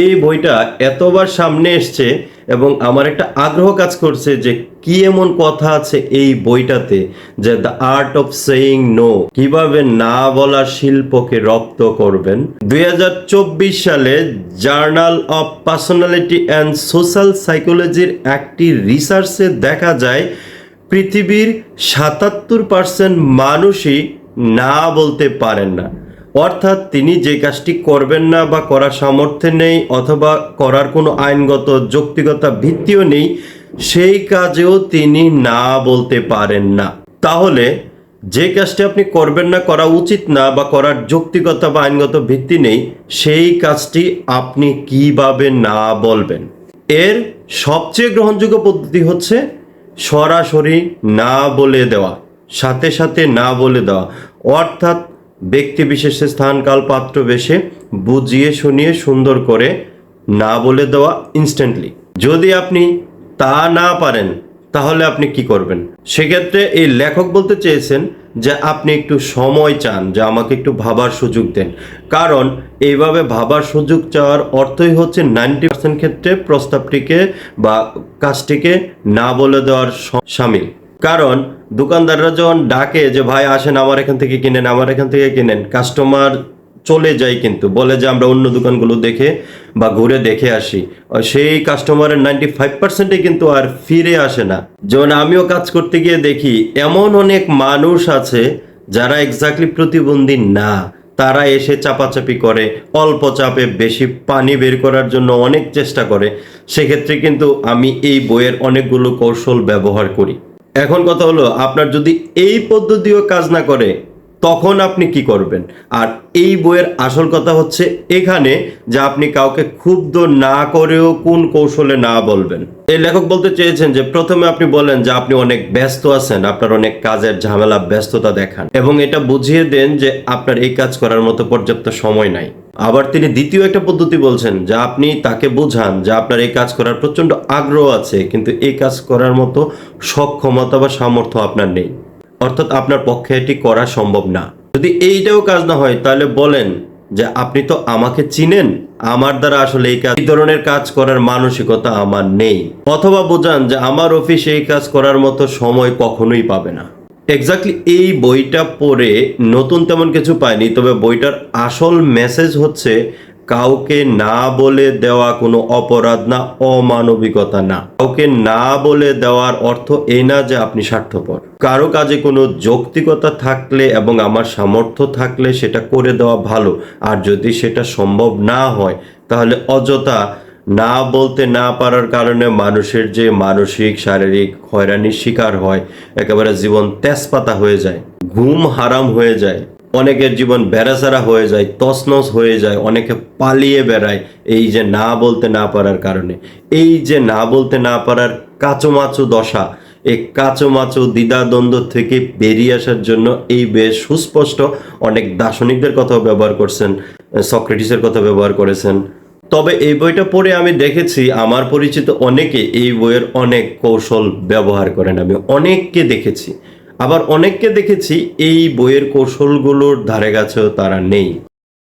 এই বইটা এতবার সামনে এসছে এবং আমার একটা আগ্রহ কাজ করছে যে কি এমন কথা আছে এই বইটাতে যে the art of saying no কীভাবে না বলা শিল্পকে রপ্ত করবেন। দুই হাজার চব্বিশ সালে journal of personality and social সাইকোলজির একটি রিসার্চে দেখা যায়, পৃথিবীর সাতাত্তর পার্সেন্ট মানুষই না বলতে পারেন না। অর্থাৎ তিনি যে কাজটি করবেন না বা করার সামর্থ্য নেই অথবা করার কোনো আইনগত যৌক্তিকতা ভিত্তিও নেই, সেই কাজেও তিনি না বলতে পারেন না। তাহলে যে কাজটি আপনি করবেন না, করা উচিত না বা করার যৌক্তিকতা বা আইনগত ভিত্তি নেই, সেই কাজটি আপনি কীভাবে না বলবেন? এর সবচেয়ে গ্রহণযোগ্য পদ্ধতি হচ্ছে সরাসরি না বলে দেওয়া, সাথে সাথে না বলে দেওয়া। অর্থাৎ ব্যক্তি বিশেষে স্থান কাল পাত্র বেশে বুঝিয়ে শুনিয়ে সুন্দর করে না বলে দেওয়া ইনস্ট্যান্টলি যদি আপনি তা না পারেন, তাহলে আপনি কি করবেন? সেক্ষেত্রে এই লেখক বলতে চেয়েছেন যে আপনি একটু সময় চান, যে আমাকে একটু ভাবার সুযোগ দেন। কারণ এইভাবে ভাবার সুযোগ চাওয়ার অর্থই হচ্ছে নাইনটি পার্সেন্ট ক্ষেত্রে প্রস্তাবটিকে বা কাজটিকে না বলে দেওয়ার সামিল। কারণ দোকানদাররা যখন ডাকে যে, ভাই, আসেন, আমার এখান থেকে কিনেন, আমার এখান থেকে কিনেন। কাস্টমার চলে যায় কিন্তু, বলে যে, আমরা অন্য দোকানগুলো দেখে বা ঘুরে দেখে আসি। সেই কাস্টমারের নাইনটি ফাইভ পার্সেন্টে কিন্তু আর ফিরে আসে না। যেমন আমিও কাজ করতে গিয়ে দেখি, এমন অনেক মানুষ আছে যারা এক্স্যাক্টলি প্রতিবন্ধী না। তারা এসে চাপাচাপি করে, অল্প চাপে বেশি পানি বের করার জন্য অনেক চেষ্টা করে। সেক্ষেত্রে কিন্তু আমি এই বইয়ের অনেকগুলো কৌশল ব্যবহার করি। এখন কথা হলো, আপনার যদি এই পদ্ধতিও কাজ না করে, তখন আপনি কি করবেন? আর এই বইয়ের আসল কথা হচ্ছে এখানে যে আপনি কাউকে ক্ষুব্ধ না করেও কোন কৌশলে না বলবেন। এই লেখক বলতে চেয়েছেন যে, প্রথমে আপনি বলেন যে আপনি অনেক ব্যস্ত আছেন, আপনার অনেক কাজের ঝামেলা, ব্যস্ততা দেখান। এবং এটা বুঝিয়ে দেন যে আপনার এই কাজ করার মতো পর্যাপ্ত সময় নাই। আবার তিনি দ্বিতীয় একটা পদ্ধতি বলছেন যে আপনি তাকে বোঝান যে আপনার এই কাজ করার প্রচণ্ড আগ্রহ আছে, কিন্তু এই কাজ করার মতো সক্ষমতা বা সামর্থ্য আপনার নেই। অর্থাৎ আপনার পক্ষে এটি করা সম্ভব না। যদি এইটাও কাজ না হয়, তাহলে বলেন যে আপনি তো আমাকে চিনেন, আমার দ্বারা আসলে এই কাজ এই ধরনের কাজ করার মানসিকতা আমার নেই। অথবা বোঝান যে আমার অফিস এই কাজ করার মতো সময় কখনোই পাবে না। এক্স্যাক্টলি এই বইটা পড়ে নতুন তেমন কিছু পাইনি, তবে বইটার আসল মেসেজ হচ্ছে, কাউকে না বলে দেওয়া কোনো অপরাধ না, অমানবিকতা না। কাউকে না বলে দেওয়ার অর্থ এই না যে আপনি স্বার্থপর। কারও কাজে কোনো যৌক্তিকতা থাকলে এবং আমার সামর্থ্য থাকলে সেটা করে দেওয়া ভালো। আর যদি সেটা সম্ভব না হয়, তাহলে অযথা না বলতে না পারার কারণে মানুষের যে মানসিক, শারীরিক হয়রানির শিকার হয়, একেবারে জীবন তেজপাতা হয়ে যায়, ঘুম হারাম হয়ে যায়, অনেকের জীবন বেড়াচারা হয়ে যায়, তছনছ হয়ে যায়, অনেকে পালিয়ে বেড়ায় এই যে না বলতে না পারার কারণে। এই যে না বলতে না পারার কাচোমাচো দশা, এই কাচোমাচো দ্বিধাদ্বন্দ্ব থেকে বেরিয়ে আসার জন্য এই বেশ সুস্পষ্ট অনেক দার্শনিকদের কথাও ব্যবহার করছেন সক্রেটিসের কথা ব্যবহার করেছেন। তবে এই বইটা পড়ে আমি দেখেছি, আমার পরিচিত অনেকে এই বইয়ের অনেক কৌশল ব্যবহার করেন। আমি অনেককে দেখেছি। আবার অনেককে দেখেছি এই বইয়ের কৌশলগুলোর ধারে কাছেও তারা নেই।